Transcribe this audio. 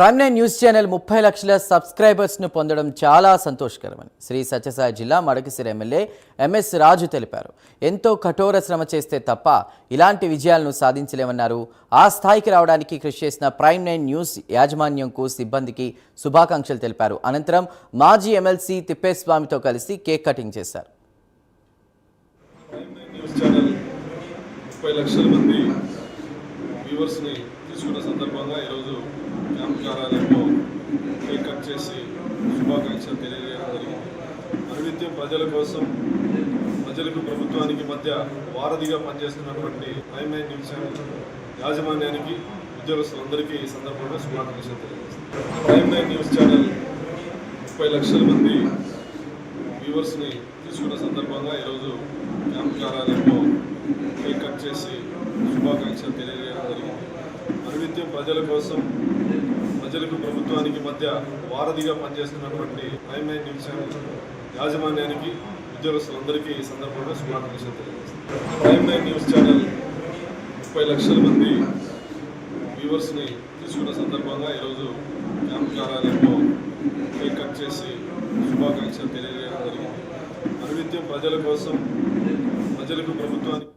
Prime news channel ముప్పై లక్షల సబ్స్క్రైబర్స్ను పొందడం చాలా సంతోషకరమని శ్రీ సత్యసాయి జిల్లా మడకసిరి ఎమ్మెల్యే ఎంఎస్ రాజు తెలిపారు. ఎంతో కఠోర శ్రమ చేస్తే తప్ప ఇలాంటి విజయాలను సాధించలేమన్నారు. ఆ స్థాయికి రావడానికి కృషి చేసిన ప్రైమ్ నైన్ న్యూస్ యాజమాన్యంకు సిబ్బందికి శుభాకాంక్షలు తెలిపారు. అనంతరం మాజీ ఎమ్మెల్సీ తిప్పేస్వామితో కలిసి కేక్ కటింగ్ చేశారు. లక్షల మంది తీసుకున్న సందర్భంగా ఈరోజు క్యాంప్ కార్యాలయంలో కేక్ కట్ చేసి శుభాకాంక్షలు తెలియజేయడం జరిగింది. అనునిత్యం ప్రజల కోసం ప్రజలకు ప్రభుత్వానికి మధ్య వారధిగా పనిచేస్తున్నటువంటి ఐఎంఐ న్యూస్ ఛానల్ యాజమాన్యానికి ఉద్యోగస్తులందరికీ ఈ సందర్భంగా శుభాకాంక్షలు తెలియజేస్తాను ఐఎంఐ న్యూస్ ఛానల్ ముప్పై లక్షల మంది వ్యూవర్స్ని తీసుకున్న సందర్భంగా ఈరోజు క్యాంప్ కార్యాలయంలో కేక్ కట్ చేసి శుభాకాంక్షలు తెలియజేయడం జరిగింది. అనునిత్యం ప్రజల కోసం ప్రజలకు ప్రభుత్వానికి మధ్య వారధిగా పనిచేస్తున్నటువంటి ప్రైమ్ నైన్ న్యూస్ ఛానల్ యాజమాన్యానికి ఉద్యోగస్తులందరికీ ఈ సందర్భంగా శుభాకాంక్షలు తెలియజేస్తాను ప్రైమ్ నైన్ న్యూస్ ఛానల్ ముప్పై లక్షల మంది వ్యూవర్స్ని తీసుకున్న సందర్భంగా ఈరోజు క్యాంప్ కార్యాలయంలో కేక్ కట్ చేసి శుభాకాంక్షలు తెలియజేయడం జరిగింది. అనునిత్యం ప్రజల కోసం ప్రజలకు ప్రభుత్వానికి